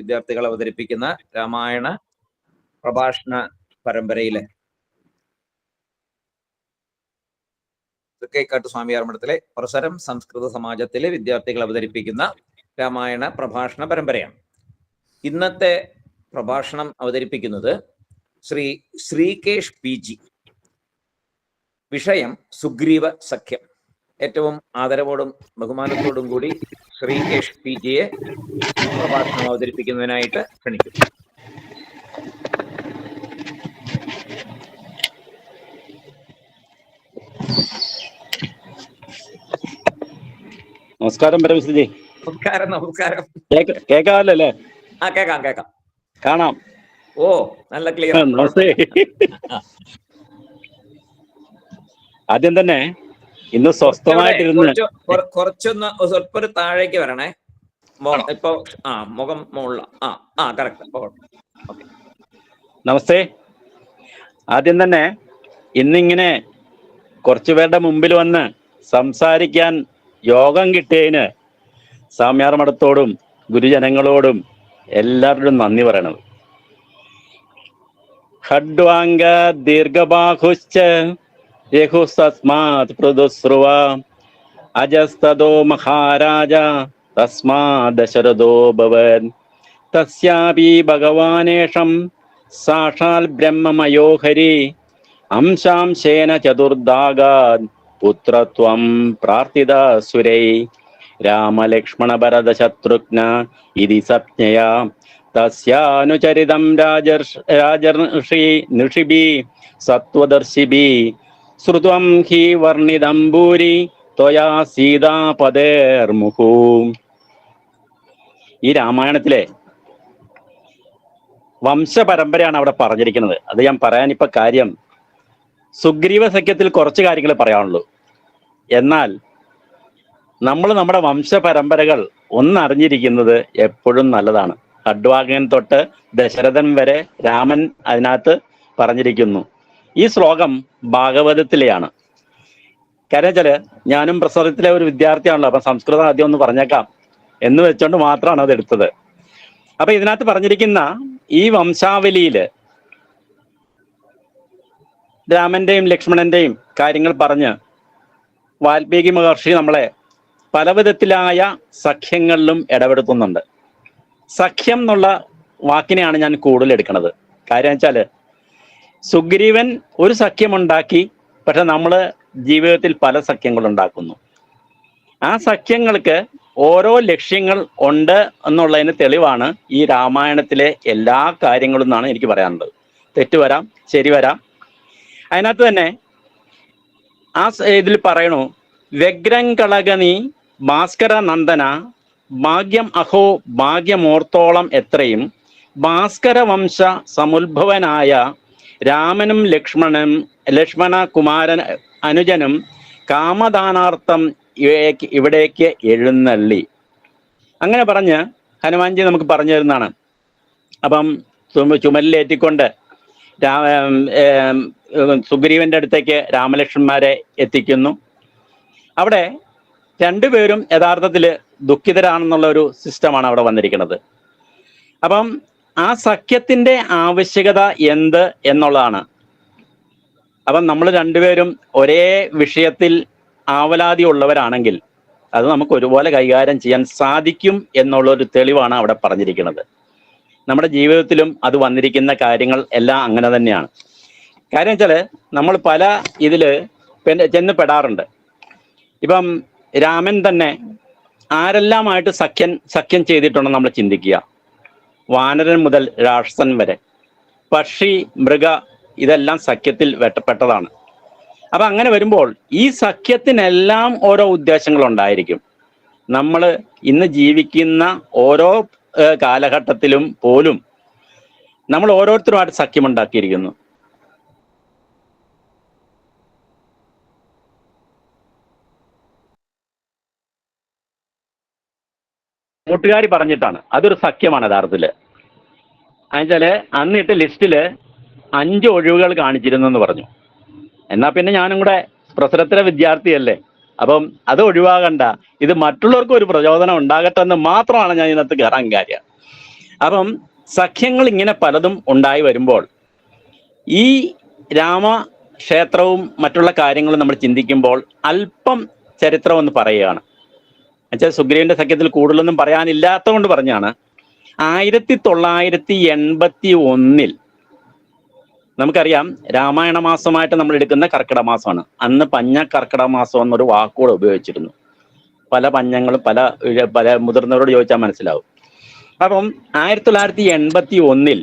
വിദ്യാർത്ഥികൾ അവതരിപ്പിക്കുന്ന രാമായണ പ്രഭാഷണ പരമ്പരയിലെ. തൃക്കൈക്കാട്ട് സ്വാമിയാർ മഠത്തിലെ പ്രസരം സംസ്കൃത സമാജത്തിലെ വിദ്യാർത്ഥികൾ അവതരിപ്പിക്കുന്ന രാമായണ പ്രഭാഷണ പരമ്പരയാണ്. ഇന്നത്തെ പ്രഭാഷണം അവതരിപ്പിക്കുന്നത് ശ്രീ ശ്രീകേഷ് പി ജി. വിഷയം സുഗ്രീവ സഖ്യം. ഏറ്റവും ആദരവോടും ബഹുമാനത്തോടും കൂടി ശ്രീകേഷ് പി ജിയെ പ്രഭാഷണം അവതരിപ്പിക്കുന്നതിനായിട്ട് ക്ഷണിക്കും നമസ്കാരം പരമശ്രീജി നമസ്കാരം നമസ്കാരം. കേക്ക കേക്കാമല്ലോ അല്ലേ? ആ കേക്കാം കേക്കാം. കാണാം. ഓ നല്ല ക്ലിയർ. നമസ്തേ. ആദ്യം തന്നെ ഇന്ന് സ്വസ്ഥമായിട്ടിരുന്ന് കുറച്ചൊന്ന് സ്വല്പം ഒരു താഴേക്ക് വരണേ. ഇപ്പൊ ആ മുഖം മുകളിൽ ആ ആ കറക്റ്റ് നമസ്തേ. ആദ്യം തന്നെ ഇന്നിങ്ങനെ കുറച്ചു പേരുടെ മുമ്പിൽ വന്ന് സംസാരിക്കാൻ യോഗം കിട്ടിയതിന് സാമ്യാർ മഠത്തോടും ഗുരുജനങ്ങളോടും എല്ലാവരോടും നന്ദി പറയണത്. ഖഡ്വാംഗ ദീർഘബാഹുശ്ച രഘുസ്തസ്മാത് പൃഥുസ്രുവ അജസ്തോ മഹാരാജ. തസ്മാ ദശരഥോ ഭവൻ. തസ്യാപി ഭഗവാനേഷം സാക്ഷാൽ ബ്രഹ്മമയോഹരി. അംശാംശേന ചതുർദാഗാത് പുത്രത്വം പ്രാർത്ഥിത സുരൈ. രാമലക്ഷ്മണ ഭരത ശത്രുഘ്ന ഇതി സപ്ഞയാ തസ്യാനുചരിതം രാജർഷ നിഷിബി സത്വദർശിഭി ശ്രുതം ഹി വർണിതംബൂരി ത്വയാ സീതാപതേർമുഹു ഈ രാമായണത്തിലെ വംശപരമ്പരയാണ് അവിടെ പറഞ്ഞിരിക്കുന്നത്. അത് ഞാൻ പറയാൻ ഇപ്പൊ കാര്യം സുഗ്രീവ സഖ്യത്തിൽ കുറച്ച് കാര്യങ്ങൾ പറയാനുള്ളൂ. എന്നാൽ നമ്മൾ നമ്മുടെ വംശപരമ്പരകൾ ഒന്നറിഞ്ഞിരിക്കുന്നത് എപ്പോഴും നല്ലതാണ്. കഡ്വാകൻ തൊട്ട് ദശരഥൻ വരെ രാമൻ അതിനകത്ത് പറഞ്ഞിരിക്കുന്നു. ഈ ശ്ലോകം ഭാഗവതത്തിലെയാണ്. കരചൽ ഞാനും പ്രസവത്തിലെ ഒരു വിദ്യാർത്ഥിയാണല്ലോ അപ്പൊ സംസ്കൃതം ആദ്യം ഒന്ന് പറഞ്ഞേക്കാം. എന്ന് വെച്ചോണ്ട് മാത്രമാണ് അത് എടുത്തത് അപ്പൊ ഇതിനകത്ത് പറഞ്ഞിരിക്കുന്ന ഈ വംശാവലിയിൽ രാമന്റെയും ലക്ഷ്മണന്റെയും കാര്യങ്ങൾ പറഞ്ഞ് വാൽമീകി മഹർഷി നമ്മളെ പലവിധത്തിലായ സഖ്യങ്ങളിലും ഇടപെടുത്തുന്നുണ്ട്. സഖ്യം എന്നുള്ള വാക്കിനെയാണ് ഞാൻ കൂടുതൽ എടുക്കുന്നത് കാര്യം വെച്ചാൽ സുഗ്രീവൻ ഒരു സഖ്യമുണ്ടാക്കി പക്ഷെ നമ്മൾ ജീവിതത്തിൽ പല സഖ്യങ്ങൾ ഉണ്ടാക്കുന്നു ആ സഖ്യങ്ങൾക്ക് ഓരോ ലക്ഷ്യങ്ങൾ ഉണ്ട് എന്നുള്ളതിന് തെളിവാണ് ഈ രാമായണത്തിലെ എല്ലാ കാര്യങ്ങളും എന്നാണ് എനിക്ക് പറയാനുള്ളത്. തെറ്റ് വരാം ശരി വരാം. അതിനകത്ത് തന്നെ ആ ഇതിൽ പറയണു വ്യഗ്രം കളകനി ഭാസ്കര നന്ദന ഭാഗ്യം അഹോ ഭാഗ്യമോർത്തോളം എത്രയും ഭാസ്കര വംശ സമുദ്ഭവനായ രാമനും ലക്ഷ്മണനും ലക്ഷ്മണ കുമാരൻ അനുജനും കാമദാനാർത്ഥം ഇവിടേക്ക് എഴുന്നള്ളി. അങ്ങനെ പറഞ്ഞ് ഹനുമാൻജി നമുക്ക് പറഞ്ഞു തരുന്നതാണ്. അപ്പം ചുമ- ചുമലിലേറ്റിക്കൊണ്ട് രാമ സുഗ്രീവന്റെ അടുത്തേക്ക് രാമലക്ഷ്മന്മാരെ എത്തിക്കുന്നു. അവിടെ രണ്ടുപേരും യഥാർത്ഥത്തിൽ ദുഃഖിതരാണെന്നുള്ള ഒരു സിസ്റ്റമാണ് അവിടെ വന്നിരിക്കുന്നത്. അപ്പം ആ സഖ്യത്തിന്റെ ആവശ്യകത എന്ത് എന്നുള്ളതാണ്. അപ്പം നമ്മൾ രണ്ടുപേരും ഒരേ വിഷയത്തിൽ ആവലാതി ഉള്ളവരാണെങ്കിൽ അത് നമുക്ക് ഒരുപോലെ കൈകാര്യം ചെയ്യാൻ സാധിക്കും എന്നുള്ള ഒരു തെളിവാണ് അവിടെ പറഞ്ഞിരിക്കുന്നത്. നമ്മുടെ ജീവിതത്തിലും അത് വന്നിരിക്കുന്ന കാര്യങ്ങൾ എല്ലാം അങ്ങനെ തന്നെയാണ്. കാര്യം വെച്ചാൽ നമ്മൾ പല പെൻ- ചെന്ന് പെടാറുണ്ട് ഇപ്പം രാമൻ തന്നെ ആരെല്ലാമായിട്ട് സഖ്യൻ സഖ്യം ചെയ്തിട്ടുണ്ടെന്ന് നമ്മൾ ചിന്തിക്കുക. വാനരൻ മുതൽ രാക്ഷസൻ വരെ. പക്ഷി മൃഗ ഇതെല്ലാം സഖ്യത്തിൽ വെട്ടപ്പെട്ടതാണ്. അപ്പൊ അങ്ങനെ വരുമ്പോൾ ഈ സഖ്യത്തിനെല്ലാം ഓരോ ഉദ്ദേശങ്ങൾ ഉണ്ടായിരിക്കും. നമ്മൾ ഇന്ന് ജീവിക്കുന്ന ഓരോ കാലഘട്ടത്തിലും പോലും നമ്മൾ ഓരോരുത്തരുമായിട്ട് സഖ്യമുണ്ടാക്കിയിരിക്കുന്നു കൂട്ടുകാരി പറഞ്ഞിട്ടാണ്. അതൊരു സഖ്യമാണ് യഥാർത്ഥത്തിൽ. എന്നുവെച്ചാൽ അന്നിട്ട് ലിസ്റ്റിൽ അഞ്ച് ഒഴിവുകൾ കാണിച്ചിരുന്നു എന്ന് പറഞ്ഞു. എന്നാ പിന്നെ ഞാനും കൂടെ പ്രസരത്തിലെ വിദ്യാർത്ഥിയല്ലേ? അപ്പം അത് ഒഴിവാകണ്ട. ഇത് മറ്റുള്ളവർക്ക് ഒരു പ്രചോദനം ഉണ്ടാകട്ടെ എന്ന് മാത്രമാണ് ഞാൻ ഇതിനകത്ത് കയറാൻ കാര്യം. അപ്പം സഖ്യങ്ങൾ ഇങ്ങനെ പലതും ഉണ്ടായി വരുമ്പോൾ ഈ രാമ ക്ഷേത്രവും മറ്റുള്ള കാര്യങ്ങളും നമ്മൾ ചിന്തിക്കുമ്പോൾ അല്പം ചരിത്രം എന്ന് പറയുകയാണ്. എന്നുവെച്ചാൽ സുഗ്രീവന്റെ സഖ്യത്തിൽ കൂടുതലൊന്നും പറയാനില്ലാത്ത കൊണ്ട് പറഞ്ഞാണ്. ആയിരത്തി തൊള്ളായിരത്തി എൺപത്തി ഒന്നിൽ നമുക്കറിയാം രാമായണ മാസമായിട്ട് നമ്മൾ എടുക്കുന്ന കർക്കിടക മാസമാണ് അന്ന് പഞ്ഞ കർക്കിടക മാസം എന്നൊരു വാക്കുകൂടെ ഉപയോഗിച്ചിരുന്നു. പല പഞ്ഞങ്ങളും പല പല മുതിർന്നവരോട് ചോദിച്ചാൽ മനസ്സിലാവും. അപ്പം ആയിരത്തി തൊള്ളായിരത്തി എൺപത്തി ഒന്നിൽ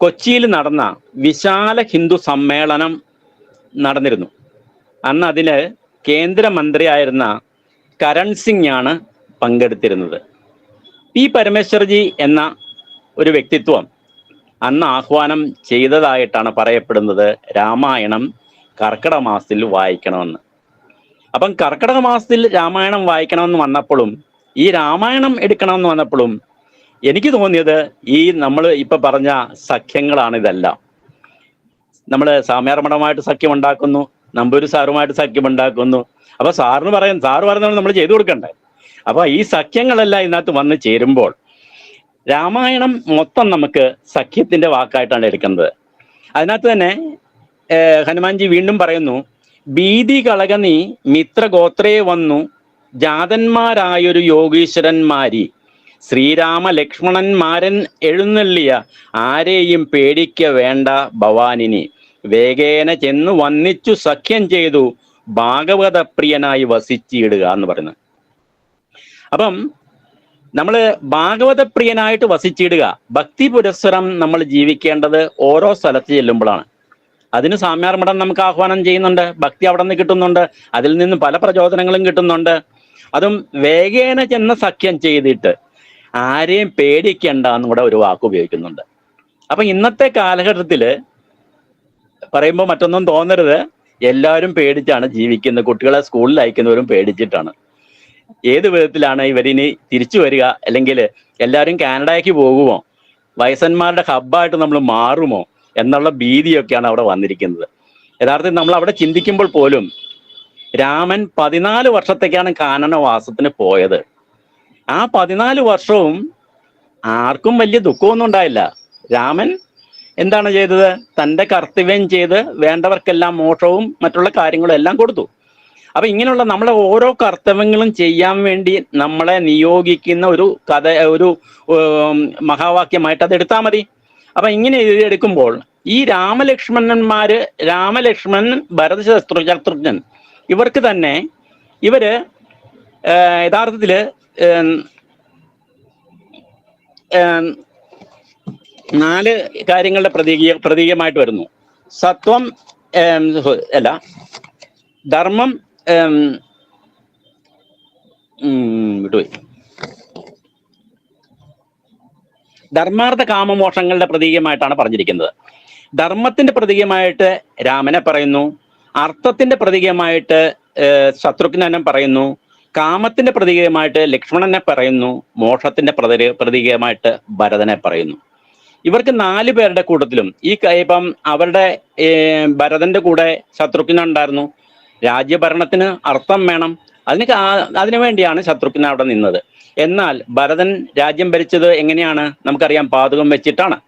കൊച്ചിയിൽ നടന്ന വിശാല ഹിന്ദു സമ്മേളനം നടന്നിരുന്നു. അന്ന് അതിന് കേന്ദ്രമന്ത്രിയായിരുന്ന കരൺ സിംഗ് ആണ് പങ്കെടുത്തിരുന്നത്. പി പരമേശ്വർജി എന്ന ഒരു വ്യക്തിത്വം അന്ന് ആഹ്വാനം ചെയ്തതായിട്ടാണ് പറയപ്പെടുന്നത് രാമായണം കർക്കിടക മാസത്തിൽ വായിക്കണമെന്ന്. അപ്പം കർക്കിടക മാസത്തിൽ രാമായണം വായിക്കണമെന്ന് വന്നപ്പോഴും ഈ രാമായണം എടുക്കണമെന്ന് വന്നപ്പോഴും എനിക്ക് തോന്നിയത് ഈ നമ്മൾ ഇപ്പൊ പറഞ്ഞ സഖ്യങ്ങളാണ് ഇതെല്ലാം. നമ്മൾ സാമ്യാർമഠമായിട്ട് സഖ്യം ഉണ്ടാക്കുന്നു നമ്പൂരി സാറുമായിട്ട് സഖ്യം ഉണ്ടാക്കുന്നു. അപ്പൊ സാറിന് പറയാൻ സാറ് പറയുന്നത് നമ്മൾ ചെയ്തു കൊടുക്കണ്ടേ. അപ്പൊ ഈ സഖ്യങ്ങളെല്ലാം ഇതിനകത്ത് വന്ന് ചേരുമ്പോൾ രാമായണം മൊത്തം നമുക്ക് സഖ്യത്തിന്റെ വാക്കായിട്ടാണ് എടുക്കുന്നത്. അതിനകത്ത് തന്നെ ഹനുമാൻജി വീണ്ടും പറയുന്നു ഭീതി കളകനി മിത്രഗോത്രേ വന്നു ജാതന്മാരായൊരു യോഗീശ്വരന്മാരി. ശ്രീരാമ ലക്ഷ്മണന്മാരൻ എഴുന്നള്ളിയ ആരെയും പേടിക്ക വേണ്ട ഭവാനിനി. വേഗേന ചെന്ന് വന്നിച്ചു സഖ്യം ചെയ്തു ഭാഗവത പ്രിയനായി വസിച്ചിടുക എന്ന് പറയുന്നത്. അപ്പം നമ്മൾ ഭാഗവത പ്രിയനായിട്ട് വസിച്ചിടുക ഭക്തി പുരസ്സരം നമ്മൾ ജീവിക്കേണ്ടത് ഓരോ സ്ഥലത്ത് ചെല്ലുമ്പോഴാണ്. അതിന് സാമ്യാർമഠം നമുക്ക് ആഹ്വാനം ചെയ്യുന്നുണ്ട് ഭക്തി അവിടെ നിന്ന് കിട്ടുന്നുണ്ട് അതിൽ നിന്ന് പല പ്രചോദനങ്ങളും കിട്ടുന്നുണ്ട്. അതും വേഗേന ചെന്ന സഖ്യം ചെയ്തിട്ട് ആരെയും പേടിക്കണ്ട എന്നും കൂടെ ഒരു വാക്ക് ഉപയോഗിക്കുന്നുണ്ട്. അപ്പൊ ഇന്നത്തെ കാലഘട്ടത്തിൽ പറയുമ്പോൾ മറ്റൊന്നും തോന്നരുത്. എല്ലാവരും പേടിച്ചാണ് ജീവിക്കുന്നത്. കുട്ടികളെ സ്കൂളിൽ അയക്കുന്നവരും പേടിച്ചിട്ടാണ്. ഏത് വിധത്തിലാണ് ഇവരിനി തിരിച്ചു വരിക? അല്ലെങ്കിൽ എല്ലാവരും കാനഡയ്ക്ക് പോകുമോ? വയസ്സന്മാരുടെ ഹബ്ബായിട്ട് നമ്മൾ മാറുമോ? എന്നുള്ള ഭീതിയൊക്കെയാണ് അവിടെ വന്നിരിക്കുന്നത്. യഥാർത്ഥത്തിൽ നമ്മൾ അവിടെ ചിന്തിക്കുമ്പോൾ പോലും രാമൻ പതിനാല് വർഷത്തേക്കാണ് കാനനവാസത്തിന് പോയത്. ആ പതിനാല് വർഷവും ആർക്കും വലിയ ദുഃഖമൊന്നും ഉണ്ടായില്ല. രാമൻ എന്താണ് ചെയ്തത്? തന്റെ കർത്തവ്യം ചെയ്ത് വേണ്ടവർക്കെല്ലാം മോഷവും മറ്റുള്ള കാര്യങ്ങളും എല്ലാം കൊടുത്തു. അപ്പൊ ഇങ്ങനെയുള്ള നമ്മളെ ഓരോ കർത്തവ്യങ്ങളും ചെയ്യാൻ വേണ്ടി നമ്മളെ നിയോഗിക്കുന്ന ഒരു കഥ ഒരു മഹാവാക്യമായിട്ട് അത് എടുത്താൽ മതി. അപ്പൊ ഇങ്ങനെ എടുക്കുമ്പോൾ ഈ രാമലക്ഷ്മണന്മാര് രാമലക്ഷ്മണൻ ഭരത ശത്രു ഇവർക്ക് തന്നെ ഇവർ യഥാർത്ഥത്തിൽ നാല് കാര്യങ്ങളുടെ പ്രതീക പ്രതീകമായിട്ട് വരുന്നു. സത്വം അല്ല. ധർമ്മം വിട്ടുപോയി. ധർമാർത്ഥ കാമമോഷങ്ങളുടെ പ്രതീകമായിട്ടാണ് പറഞ്ഞിരിക്കുന്നത്. ധർമ്മത്തിന്റെ പ്രതീകമായിട്ട് രാമനെ പറയുന്നു. അർത്ഥത്തിന്റെ പ്രതീകമായിട്ട് ഏർ, പറയുന്നു. കാമത്തിന്റെ പ്രതീകമായിട്ട് ലക്ഷ്മണനെ പറയുന്നു. മോഷത്തിന്റെ പ്രതി- പ്രതീകമായിട്ട് ഭരതനെ പറയുന്നു. ഇവർക്ക് നാല് പേരുടെ കൂട്ടത്തിലും ഈ ഇപ്പം അവരുടെ ഭരതന്റെ കൂടെ ശത്രുഘ്ന ഉണ്ടായിരുന്നു. രാജ്യഭരണത്തിന് അർത്ഥം വേണം. അതിന് അതിനു വേണ്ടിയാണ് ശത്രുഘ്ന അവിടെ നിന്നത്. എന്നാൽ ഭരതൻ രാജ്യം ഭരിച്ചത് എങ്ങനെയാണ് നമുക്കറിയാം. പാതകം വെച്ചിട്ടാണ്.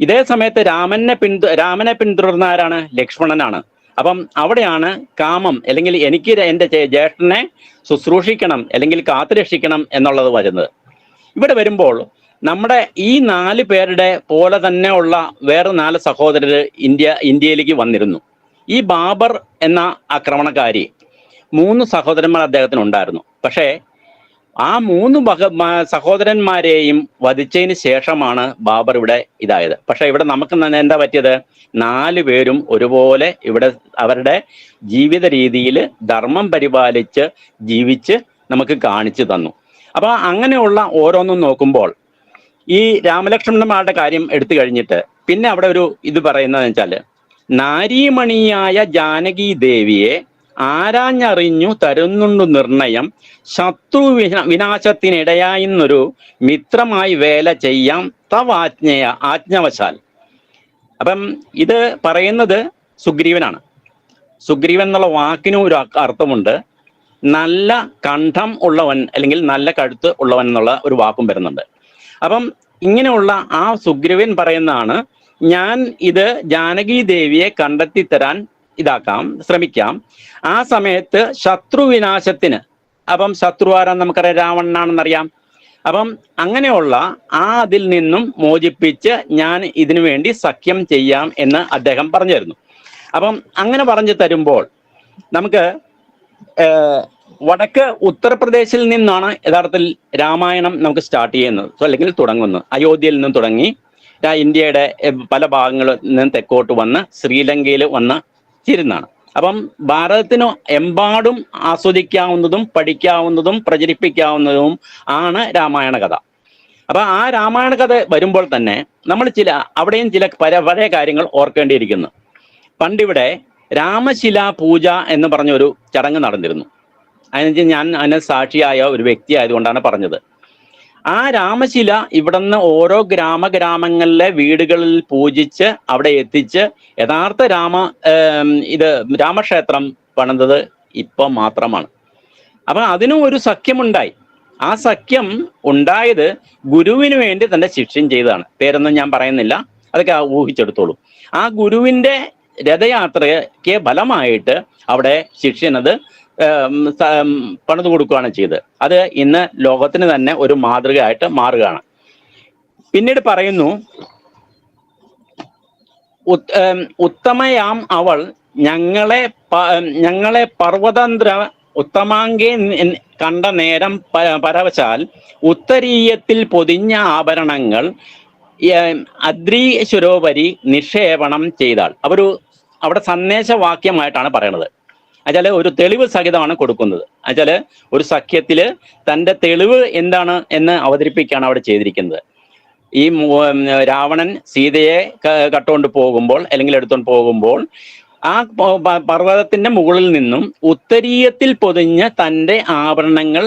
ഇതേ സമയത്ത് രാമനെ പിന്തു രാമനെ പിന്തുടർന്ന ആരാണ്? ലക്ഷ്മണനാണ്. അപ്പം അവിടെയാണ് കാമം അല്ലെങ്കിൽ എനിക്ക് എന്റെ ചേ- ജ്യേഷ്ഠനെ ശുശ്രൂഷിക്കണം അല്ലെങ്കിൽ കാത്തുരക്ഷിക്കണം എന്നുള്ളത് വരുന്നത്. ഇവിടെ വരുമ്പോൾ നമ്മുടെ ഈ നാല് പേരുടെ പോലെ തന്നെ ഉള്ള വേറെ നാല് സഹോദരർ ഇന്ത്യ ഇന്ത്യയിലേക്ക് വന്നിരുന്നു. ഈ ബാബർ എന്ന ആക്രമണകാരി മൂന്ന് സഹോദരന്മാർ അദ്ദേഹത്തിന് ഉണ്ടായിരുന്നു. പക്ഷേ ആ മൂന്ന് സഹോദരന്മാരെയും വധിച്ചതിന് ശേഷമാണ് ബാബർ ഇവിടെ ഇതായത്. പക്ഷെ ഇവിടെ നമുക്ക് എന്താ പറ്റിയത്? നാല് പേരും ഒരുപോലെ ഇവിടെ അവരുടെ ജീവിത രീതിയിൽ ധർമ്മം പരിപാലിച്ച് ജീവിച്ച് നമുക്ക് കാണിച്ചു തന്നു. അപ്പൊ അങ്ങനെയുള്ള ഓരോന്നും നോക്കുമ്പോൾ ഈ രാമലക്ഷ്മണന്മാരുടെ കാര്യം എടുത്തു കഴിഞ്ഞിട്ട് പിന്നെ അവിടെ ഒരു ഇത് പറയുന്നതെന്ന് വെച്ചാൽ നാരീമണിയായ ജാനകി ദേവിയെ ആരാഞ്ഞറിഞ്ഞു തരുന്നുണ്ടു നിർണയം ശത്രു വിന- വിനാശത്തിനിടയായിന്നൊരു മിത്രമായി വേല ചെയ്യാം തവാജ്ഞയ ആജ്ഞവശാൽ. അപ്പം ഇത് പറയുന്നത് സുഗ്രീവനാണ്. സുഗ്രീവൻ എന്നുള്ള വാക്കിനും ഒരു അർത്ഥമുണ്ട്. നല്ല കണ്ഠം ഉള്ളവൻ അല്ലെങ്കിൽ നല്ല കഴുത്ത് ഉള്ളവൻ എന്നുള്ള ഒരു വാക്കും വരുന്നുണ്ട്. അപ്പം ഇങ്ങനെയുള്ള ആ സുഗ്രീവൻ പറയുന്നതാണ് ഞാൻ ഇത് ജാനകി ദേവിയെ കണ്ടെത്തി തരാൻ ഇതാക്കാം ശ്രമിക്കാം. ആ സമയത്ത് ശത്രുവിനാശത്തിന് അപ്പം ശത്രു ആരാ നമുക്കറിയാം രാവണനാണെന്നറിയാം. അപ്പം അങ്ങനെയുള്ള ആ അതിൽ നിന്നും മോചിപ്പിച്ച് ഞാൻ ഇതിനു വേണ്ടി സഖ്യം ചെയ്യാം എന്ന് അദ്ദേഹം പറഞ്ഞു തരുന്നു അപ്പം അങ്ങനെ പറഞ്ഞു തരുമ്പോൾ നമുക്ക് വടക്ക് ഉത്തർപ്രദേശിൽ നിന്നാണ് യഥാർത്ഥത്തിൽ രാമായണം നമുക്ക് സ്റ്റാർട്ട് ചെയ്യുന്നത്. അല്ലെങ്കിൽ തുടങ്ങുന്നത്. അയോധ്യയിൽ നിന്ന് തുടങ്ങി ഇന്ത്യയുടെ പല ഭാഗങ്ങളിൽ നിന്ന് തെക്കോട്ട് വന്ന് ശ്രീലങ്കയിൽ വന്ന് ചേരുന്നതാണ്. അപ്പം ഭാരതത്തിന് എമ്പാടും ആസ്വദിക്കാവുന്നതും പഠിക്കാവുന്നതും പ്രചരിപ്പിക്കാവുന്നതും ആണ് രാമായണ കഥ. അപ്പൊ ആ രാമായണ കഥ വരുമ്പോൾ തന്നെ നമ്മൾ ചില അവിടെയും ചില പല പല കാര്യങ്ങൾ ഓർക്കേണ്ടിയിരിക്കുന്നു. പണ്ടിവിടെ രാമശില പൂജ എന്ന് പറഞ്ഞൊരു ചടങ്ങ് നടന്നിരുന്നു. അതിന് ഞാൻ അതിന് സാക്ഷിയായ ഒരു വ്യക്തി ആയതുകൊണ്ടാണ് പറഞ്ഞത്. ആ രാമശില ഇവിടുന്ന് ഓരോ ഗ്രാമ ഗ്രാമങ്ങളിലെ വീടുകളിൽ പൂജിച്ച് അവിടെ എത്തിച്ച് യഥാർത്ഥ രാമ ഇത് രാമക്ഷേത്രം പണിതത് ഇപ്പം മാത്രമാണ്. അപ്പൊ അതിനും ഒരു സഖ്യമുണ്ടായി. ആ സഖ്യം ഉണ്ടായത് ഗുരുവിന് വേണ്ടി തന്റെ ശിക്ഷ്യം ചെയ്തതാണ്. പേരൊന്നും ഞാൻ പറയുന്നില്ല. അതൊക്കെ ഊഹിച്ചെടുത്തോളൂ. ആ ഗുരുവിന്റെ രഥയാത്രയ്ക്ക് ഫലമായിട്ട് അവിടെ ഉം, പണിത് കൊടുക്കുകയാണ് ചെയ്തത്. അത് ഇന്ന് ലോകത്തിന് തന്നെ ഒരു മാതൃകയായിട്ട് മാറുകയാണ്. പിന്നീട് പറയുന്നു ഉത്തമയാം അവൾ ഞങ്ങളെ ഞങ്ങളെ പർവതന്ത്ര ഉത്തമാങ്കെ കണ്ട നേരം പരവശാൽ ഉത്തരീയത്തിൽ പൊതിഞ്ഞ ആഭരണങ്ങൾ അദ്രീ അദ്രീശ്വരോപരി നിക്ഷേപണം ചെയ്താൽ അവരു അവിടെ സന്ദേശവാക്യമായിട്ടാണ് പറയണത്. എന്നുവെച്ചാൽ ഒരു തെളിവ് സഹിതമാണ് കൊടുക്കുന്നത്. അച്ചാൽ ഒരു സഖ്യത്തിൽ തന്റെ തെളിവ് എന്താണ് എന്ന് അവതരിപ്പിക്കുകയാണ് അവിടെ ചെയ്തിരിക്കുന്നത്. ഈ രാവണൻ സീതയെ കട്ടുകൊണ്ട് പോകുമ്പോൾ അല്ലെങ്കിൽ എടുത്തുകൊണ്ട് പോകുമ്പോൾ ആ പർവതത്തിന്റെ മുകളിൽ നിന്നും ഉത്തരീയത്തിൽ പൊതിഞ്ഞ തന്റെ ആഭരണങ്ങൾ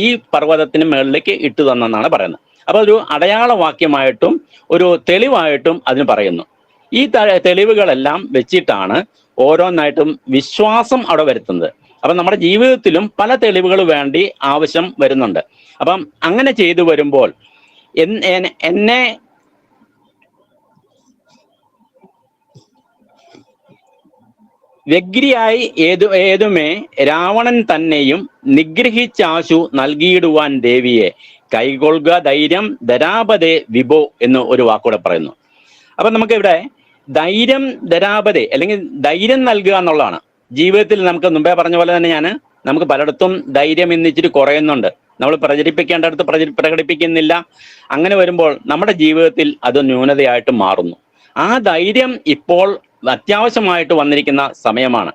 ഈ പർവതത്തിന് മുകളിലേക്ക് ഇട്ടു തന്നെന്നാണ് പറയുന്നത്. അപ്പൊ ഒരു അടയാള വാക്യമായിട്ടും ഒരു തെളിവായിട്ടും അതിന് പറയുന്നു. ഈ തെളിവുകളെല്ലാം വെച്ചിട്ടാണ് ഓരോന്നായിട്ടും വിശ്വാസം അവിടെ വരുത്തുന്നത്. അപ്പം നമ്മുടെ ജീവിതത്തിലും പല തെളിവുകൾ വേണ്ടി ആവശ്യം വരുന്നുണ്ട്. അപ്പം അങ്ങനെ ചെയ്തു വരുമ്പോൾ എന്നെ വ്യഗ്രിയായി ഏതു ഏതുമേ രാവണൻ തന്നെയും നിഗ്രഹിച്ചാശു നൽകിയിടുവാൻ ദേവിയെ കൈകൊള്ളുക ധൈര്യം ധരാപതേ വിഭോ എന്ന് ഒരു വാക്കൂടെ പറയുന്നു. അപ്പൊ നമുക്ക് ഇവിടെ ധൈര്യം ധരാപതെ അല്ലെങ്കിൽ ധൈര്യം നൽകുക എന്നുള്ളതാണ്. ജീവിതത്തിൽ നമുക്ക് മുമ്പേ പറഞ്ഞ പോലെ തന്നെ ഞാൻ നമുക്ക് പലയിടത്തും ധൈര്യം ഇന്ന് ഇച്ചിരി കുറയുന്നുണ്ട്. നമ്മൾ പ്രചരിപ്പിക്കേണ്ടടുത്ത് പ്രചരി പ്രകടിപ്പിക്കുന്നില്ല. അങ്ങനെ വരുമ്പോൾ നമ്മുടെ ജീവിതത്തിൽ അത് ന്യൂനതയായിട്ട് മാറുന്നു. ആ ധൈര്യം ഇപ്പോൾ അത്യാവശ്യമായിട്ട് വന്നിരിക്കുന്ന സമയമാണ്.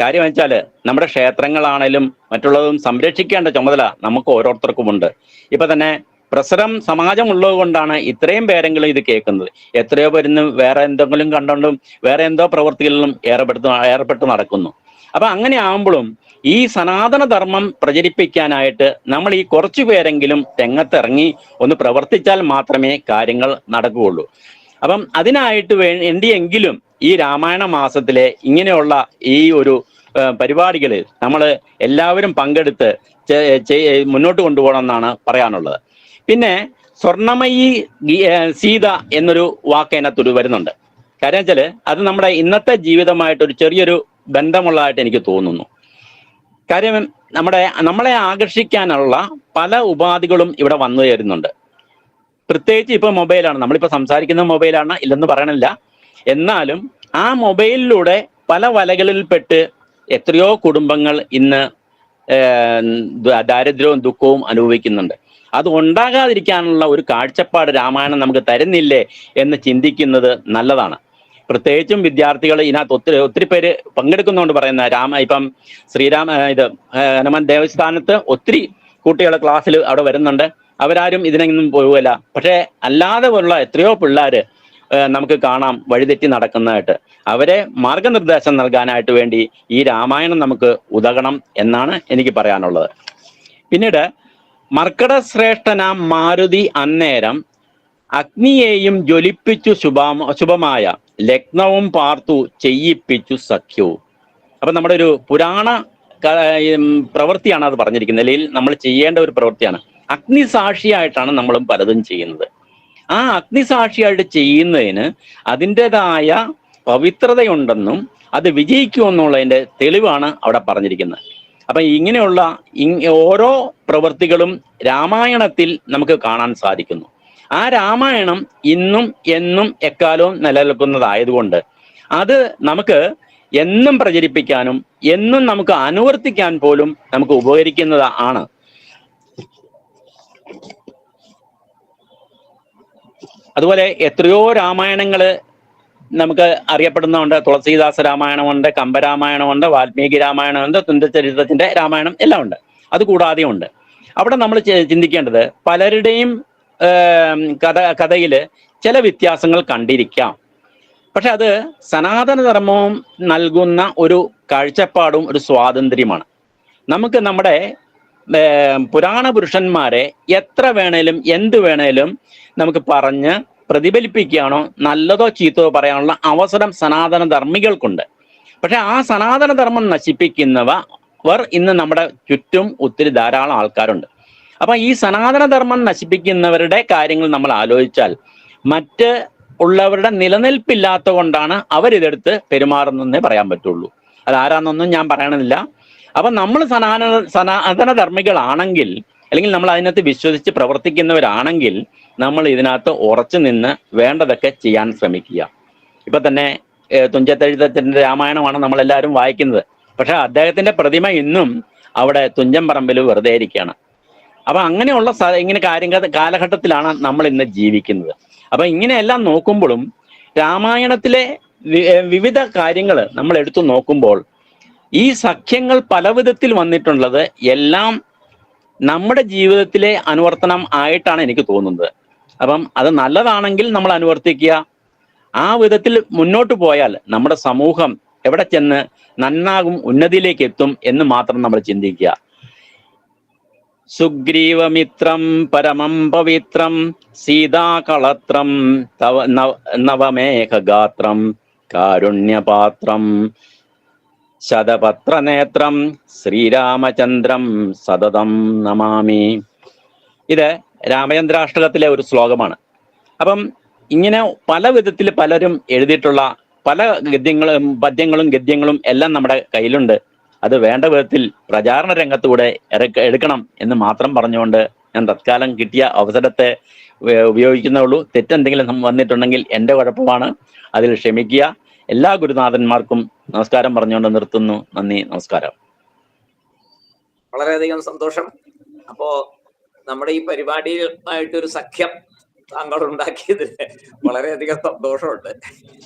കാര്യം വെച്ചാൽ നമ്മുടെ ക്ഷേത്രങ്ങളാണേലും മറ്റുള്ളതും സംരക്ഷിക്കേണ്ട ചുമതല നമുക്ക് ഓരോരുത്തർക്കുമുണ്ട്. ഇപ്പൊ തന്നെ പ്രസരം സമാജം ഉള്ളത് കൊണ്ടാണ് ഇത്രയും പേരെങ്കിലും ഇത് കേൾക്കുന്നത്. എത്രയോ പേരുന്ന് വേറെ എന്തെങ്കിലും കണ്ടുകൊണ്ടും വേറെ എന്തോ പ്രവൃത്തികളിലും ഏർപ്പെടുത്തു ഏർപ്പെട്ട് നടക്കുന്നു. അപ്പൊ അങ്ങനെ ആകുമ്പോഴും ഈ സനാതന ധർമ്മം പ്രചരിപ്പിക്കാനായിട്ട് നമ്മൾ ഈ കുറച്ചു പേരെങ്കിലും രംഗത്തിറങ്ങി ഒന്ന് പ്രവർത്തിച്ചാൽ മാത്രമേ കാര്യങ്ങൾ നടക്കുകയുള്ളൂ. അപ്പം അതിനായിട്ട് വേണ്ടിയെങ്കിലും ഈ രാമായണ മാസത്തിലെ ഇങ്ങനെയുള്ള ഈ ഒരു പരിപാടികൾ നമ്മൾ എല്ലാവരും പങ്കെടുത്ത് മുന്നോട്ട് കൊണ്ടുപോകണം എന്നാണ് പറയാനുള്ളത്. പിന്നെ സ്വർണമയി സീത എന്നൊരു വാക്ക് അതിനകത്തൊരു വരുന്നുണ്ട്. കാര്യം വെച്ചാൽ അത് നമ്മുടെ ഇന്നത്തെ ജീവിതമായിട്ട് ഒരു ചെറിയൊരു ബന്ധമുള്ളതായിട്ട് എനിക്ക് തോന്നുന്നു. കാര്യം നമ്മുടെ നമ്മളെ ആകർഷിക്കാനുള്ള പല ഉപാധികളും ഇവിടെ വന്നു ചേരുന്നുണ്ട്. പ്രത്യേകിച്ച് ഇപ്പൊ മൊബൈലാണ്. നമ്മളിപ്പോ സംസാരിക്കുന്ന മൊബൈലാണ് ഇല്ലെന്ന് പറയണില്ല. എന്നാലും ആ മൊബൈലിലൂടെ പല വലകളിൽപ്പെട്ട് എത്രയോ കുടുംബങ്ങൾ ഇന്ന് ദാരിദ്ര്യവും ദുഃഖവും അനുഭവിക്കുന്നുണ്ട്. അത് ഉണ്ടാകാതിരിക്കാനുള്ള ഒരു കാഴ്ചപ്പാട് രാമായണം നമുക്ക് തരുന്നില്ലേ എന്ന് ചിന്തിക്കുന്നത് നല്ലതാണ്. പ്രത്യേകിച്ചും വിദ്യാർത്ഥികൾ ഇതിനകത്ത് ഒത്തിരി ഒത്തിരി പേര് പങ്കെടുക്കുന്നതുകൊണ്ട് പറയുന്ന രാമ ഇപ്പം ശ്രീരാമ ഇത് ഹനുമാൻ ദേവസ്ഥാനത്ത് ഒത്തിരി കുട്ടികൾ ക്ലാസ്സിൽ അവിടെ വരുന്നുണ്ട്. അവരാരും ഇതിനൊന്നും പോവുകയില്ല. പക്ഷേ അല്ലാതെ പോലുള്ള എത്രയോ പിള്ളേർ നമുക്ക് കാണാം വഴിതെറ്റി നടക്കുന്നതായിട്ട്. അവരെ മാർഗനിർദ്ദേശം നൽകാനായിട്ട് വേണ്ടി ഈ രാമായണം നമുക്ക് ഉതകണം എന്നാണ് എനിക്ക് പറയാനുള്ളത്. പിന്നീട് മർക്കട ശ്രേഷ്ഠനാം മാരുതി അന്നേരം അഗ്നിയെയും ജ്വലിപ്പിച്ചു ശുഭമ ശുഭമായ ലഗ്നവും പാർത്തു ചെയ്യിപ്പിച്ചു സഖ്യവും അപ്പൊ നമ്മുടെ ഒരു പുരാണ പ്രവൃത്തിയാണ് അത് പറഞ്ഞിരിക്കുന്നത്. അല്ലെങ്കിൽ നമ്മൾ ചെയ്യേണ്ട ഒരു പ്രവൃത്തിയാണ്. അഗ്നി സാക്ഷിയായിട്ടാണ് നമ്മളും പലതും ചെയ്യുന്നത്. ആ അഗ്നി അഗ്നിസാക്ഷിയായിട്ട് ചെയ്യുന്നതിന് അതിന്റെതായ പവിത്രതയുണ്ടെന്നും അത് വിജയിക്കുമെന്നുള്ളതിന്റെ തെളിവാണ് അവിടെ പറഞ്ഞിരിക്കുന്നത്. അപ്പൊ ഇങ്ങനെയുള്ള ഓരോ പ്രവൃത്തികളും രാമായണത്തിൽ നമുക്ക് കാണാൻ സാധിക്കുന്നു. ആ രാമായണം ഇന്നും എന്നും എക്കാലവും നിലനിൽക്കുന്നതായതുകൊണ്ട് അത് നമുക്ക് എന്നും പ്രചരിപ്പിക്കാനും എന്നും നമുക്ക് അനുവർത്തിക്കാൻ പോലും നമുക്ക് ഉപകരിക്കുന്നത് ആണ്. അതുപോലെ എത്രയോ രാമായണങ്ങൾ നമുക്ക് അറിയപ്പെടുന്നതുണ്ട് തുളസീദാസ രാമായണമുണ്ട് കമ്പരാമായണമുണ്ട് വാൽമീകി രാമായണമുണ്ട് തുന്തചരിത്രത്തിന്റെ രാമായണം എല്ലാം ഉണ്ട്. അത് കൂടാതെ ഉണ്ട്. അവിടെ നമ്മൾ ചിന്തിക്കേണ്ടത് പലരുടെയും കഥ കഥയിൽ ചില വ്യത്യാസങ്ങൾ കണ്ടിരിക്കാം. പക്ഷെ അത് സനാതനധർമ്മവും നൽകുന്ന ഒരു കാഴ്ചപ്പാടും ഒരു സ്വാതന്ത്ര്യമാണ്. നമുക്ക് നമ്മുടെ പുരാണ പുരുഷന്മാരെ എത്ര വേണേലും എന്ത് വേണേലും നമുക്ക് പറഞ്ഞ് പ്രതിഫലിപ്പിക്കുകയാണോ നല്ലതോ ചീത്തതോ പറയാനുള്ള അവസരം സനാതന ധർമ്മികൾക്കുണ്ട് പക്ഷെ ആ സനാതന ധർമ്മം നശിപ്പിക്കുന്നവ അവർ ഇന്ന് നമ്മുടെ ചുറ്റും ഒത്തിരി ധാരാളം ആൾക്കാരുണ്ട്. അപ്പൊ ഈ സനാതന ധർമ്മം നശിപ്പിക്കുന്നവരുടെ കാര്യങ്ങൾ നമ്മൾ ആലോചിച്ചാൽ മറ്റ് ഉള്ളവരുടെ നിലനിൽപ്പില്ലാത്ത കൊണ്ടാണ് അവരിതെടുത്ത് പെരുമാറുന്നതെന്നേ പറയാൻ പറ്റുള്ളൂ. അത് ആരാന്നൊന്നും ഞാൻ പറയണമെന്നില്ല അപ്പൊ നമ്മൾ സനാതന സനാതന ധർമ്മികളാണെങ്കിൽ അല്ലെങ്കിൽ നമ്മൾ അതിനകത്ത് വിശ്വസിച്ച് പ്രവർത്തിക്കുന്നവരാണെങ്കിൽ നമ്മൾ ഇതിനകത്ത് ഉറച്ചു നിന്ന് വേണ്ടതൊക്കെ ചെയ്യാൻ ശ്രമിക്കുക. ഇപ്പൊ തന്നെ ഏഹ്, രാമായണമാണ് നമ്മൾ എല്ലാവരും വായിക്കുന്നത്. പക്ഷെ അദ്ദേഹത്തിന്റെ പ്രതിമ ഇന്നും അവിടെ തുഞ്ചൻ പറമ്പിൽ വെറുതെ ഇരിക്കുകയാണ്. അപ്പൊ അങ്ങനെയുള്ള ഇങ്ങനെ കാര്യങ്ങൾ കാലഘട്ടത്തിലാണ് നമ്മൾ ഇന്ന് ജീവിക്കുന്നത്. അപ്പൊ ഇങ്ങനെയെല്ലാം നോക്കുമ്പോഴും രാമായണത്തിലെ വിവിധ കാര്യങ്ങൾ നമ്മൾ എടുത്തു നോക്കുമ്പോൾ ഈ സഖ്യങ്ങൾ പല വന്നിട്ടുള്ളത് എല്ലാം നമ്മുടെ ജീവിതത്തിലെ അനുവർത്തനം ആയിട്ടാണ് എനിക്ക് തോന്നുന്നത്. അപ്പം അത് നല്ലതാണെങ്കിൽ നമ്മൾ അനുവർത്തിക്കുക. ആ വിധത്തിൽ മുന്നോട്ട് പോയാൽ നമ്മുടെ സമൂഹം എവിടെ ചെന്ന് നന്നാകും ഉന്നതിയിലേക്ക് എത്തും എന്ന് മാത്രം നമ്മൾ ചിന്തിക്കുക. സുഗ്രീവമിത്രം പരമം പവിത്രം സീതാകളത്രം നവമേഘഗാത്രം കാരുണ്യപാത്രം ശതപത്രനേത്രം ശ്രീരാമചന്ദ്രം സതതം നമാമി. ഇത് രാമചന്ദ്രാഷ്ടകത്തിലെ ഒരു ശ്ലോകമാണ്. അപ്പം ഇങ്ങനെ പല വിധത്തിൽ പലരും എഴുതിയിട്ടുള്ള പല ഗദ്യങ്ങളും പദ്യങ്ങളും ഗദ്യങ്ങളും എല്ലാം നമ്മുടെ കയ്യിലുണ്ട്. അത് വേണ്ട വിധത്തിൽ പ്രചാരണ രംഗത്തൂടെ എടുക്കണം എന്ന് മാത്രം പറഞ്ഞുകൊണ്ട് ഞാൻ തത്കാലം കിട്ടിയ അവസരത്തെ ഉപയോഗിക്കുന്നേ ഉപയോഗിക്കുന്നുള്ളൂ തെറ്റെന്തെങ്കിലും വന്നിട്ടുണ്ടെങ്കിൽ എന്റെ കുഴപ്പമാണ്. അതിൽ ക്ഷമിക്കുക. എല്ലാ ഗുരുനാഥന്മാർക്കും നമസ്കാരം പറഞ്ഞുകൊണ്ട് നിർത്തുന്നു. നന്ദി നമസ്കാരം. വളരെയധികം സന്തോഷം. അപ്പോ നമ്മുടെ ഈ പരിപാടിയുമായിട്ടൊരു സഖ്യം താങ്കൾ ഉണ്ടാക്കിയതിൽ വളരെയധികം സന്തോഷമുണ്ട്.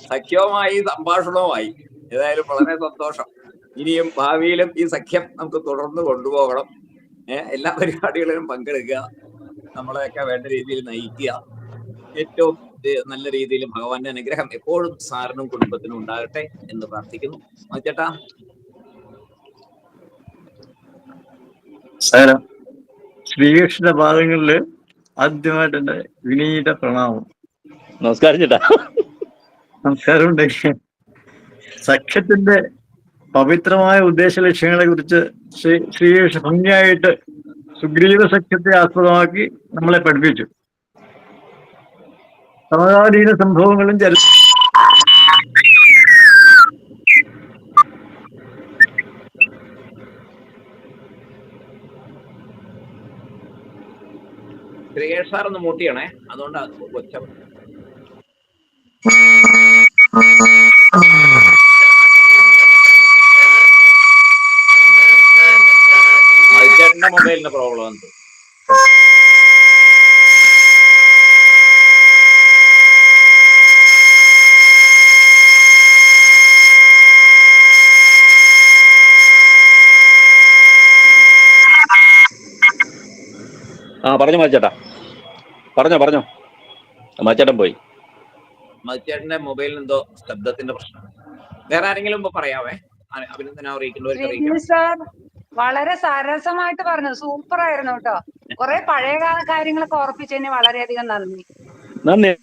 സഖ്യവുമായി സംഭാഷണവുമായി ഏതായാലും വളരെ സന്തോഷം. ഇനിയും ഭാവിയിലും ഈ സഖ്യം നമുക്ക് തുടർന്ന് കൊണ്ടുപോകണം. എല്ലാ പരിപാടികളിലും പങ്കെടുക്കുക നമ്മളെയൊക്കെ വേണ്ട രീതിയിൽ നയിക്കുക. ഏറ്റവും നല്ല രീതിയിൽ ഭഗവാന്റെ അനുഗ്രഹം എപ്പോഴും സാറിനും കുടുംബത്തിനും ഉണ്ടാകട്ടെ എന്ന് പ്രാർത്ഥിക്കുന്നു. ചേട്ടാ സാരം ശ്രീകൃഷ്ണ പാദങ്ങളിൽ ആദ്യമായിട്ട് എന്റെ വിനീത പ്രണാമം. നമസ്കാരം ചേട്ടാ. നമസ്കാരമുണ്ട്. സഖ്യത്തിന്റെ പവിത്രമായ ഉദ്ദേശ ലക്ഷ്യങ്ങളെ കുറിച്ച് ശ്രീ ശ്രീകൃഷ്ണ ഭംഗിയായിട്ട് സുഗ്രീവ സഖ്യത്തെ ആസ്പദമാക്കി നമ്മളെ പഠിപ്പിച്ചു. സമകാലീന സംഭവങ്ങളും ചില ശ്രീകേഷ് ഒന്ന് മൂട്ടിയാണേ. അതുകൊണ്ടാണ് ഒച്ച മതിച്ചേട്ടന്റെ മൊബൈലിന് പ്രോബ്ലം ഉണ്ട് ആ പറഞ്ഞു മച്ചേട്ടാ പറഞ്ഞോ പറഞ്ഞോ. മച്ചേട്ടൻ പോയി. മതിച്ചേട്ടന്റെ മൊബൈലിൽ എന്തോ ശബ്ദത്തിന്റെ പ്രശ്നം. വേറെ ആരെങ്കിലും ഇപ്പൊ പറയാവേ? അഭിനന്ദന അറിയിക്കേണ്ടവർക്ക് വളരെ സരസമായിട്ട് പറഞ്ഞു. സൂപ്പർ ആയിരുന്നു കേട്ടോ. കുറെ പഴയ കാര്യങ്ങളൊക്കെ ഓർപ്പിച്ചതിന് വളരെയധികം നന്ദി. നന്ദി.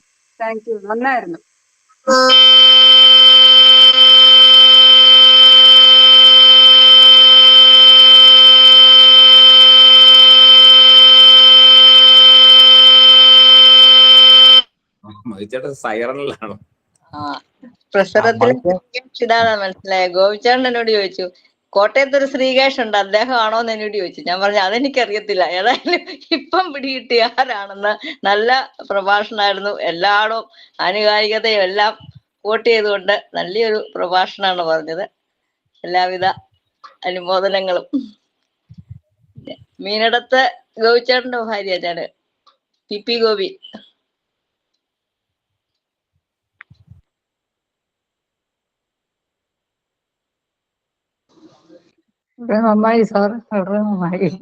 താങ്ക് യു നന്നായിരുന്നു. മതിച്ചേട്ടൻ സൈറണിലാണോ? പ്രസരത്തിൽ ഇതാണ് മനസ്സിലായ. ഗോപിച്ചേട്ടൻ എന്നോട് ചോദിച്ചു കോട്ടയത്ത് ഒരു ശ്രീകേഷ് ഉണ്ട് അദ്ദേഹമാണോ എന്ന് എന്നോട് ചോദിച്ചു. ഞാൻ പറഞ്ഞു അതെനിക്കറിയത്തില്ല. ഏതായാലും ഇപ്പം പിടികിട്ടി ആരാണെന്ന് നല്ല പ്രഭാഷണമായിരുന്നു. എല്ലായിടും ആനുകാലികതയും എല്ലാം വോട്ട് ചെയ്തുകൊണ്ട് നല്ലൊരു പ്രഭാഷണമാണ് പറഞ്ഞത്. എല്ലാവിധ അനുമോദനങ്ങളും. മീനടത്ത് ഗോപിച്ചേട്ടന്റെ ഭാര്യ ഞാൻ പി പി ഗോപി. വളരെ നന്നായി സാർ വളരെ നന്നായി.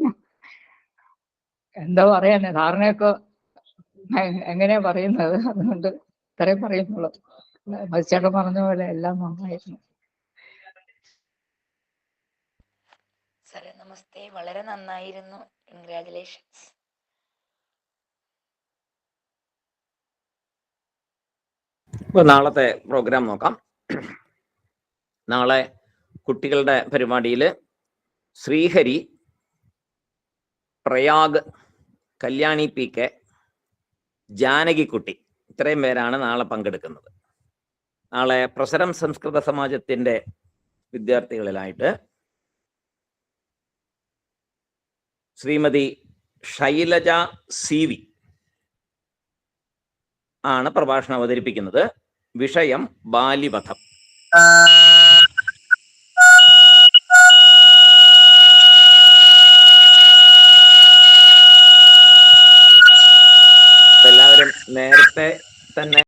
എന്താ പറയാനെ സാറിനെയൊക്കെ എങ്ങനെയാ പറയുന്നത്? അതുകൊണ്ട് ഇത്രയും പറയുന്നുള്ളൂ. മത്സ്യേട്ടൻ പറഞ്ഞ പോലെ എല്ലാം നന്നായിരുന്നു. സാറേ നമസ്തേ. വളരെ നന്നായിരുന്നു. കൺഗ്രാചുലേഷൻസ് ഇപ്പൊ നാളത്തെ പ്രോഗ്രാം നോക്കാം. നാളെ കുട്ടികളുടെ പരിപാടിയിൽ ശ്രീഹരി പ്രയാഗ് കല്യാണി പി കെ ജാനകിക്കുട്ടി ഇത്രയും പേരാണ് നാളെ പങ്കെടുക്കുന്നത്. നാളെ പ്രസരം സംസ്കൃത സമാജത്തിന്റെ വിദ്യാർത്ഥികളിലായിട്ട് ശ്രീമതി ശൈലജ സി വി ആണ് പ്രഭാഷണം അവതരിപ്പിക്കുന്നത്. വിഷയം ബാലിവധം എല്ലാവരും നേരത്തെ തന്നെ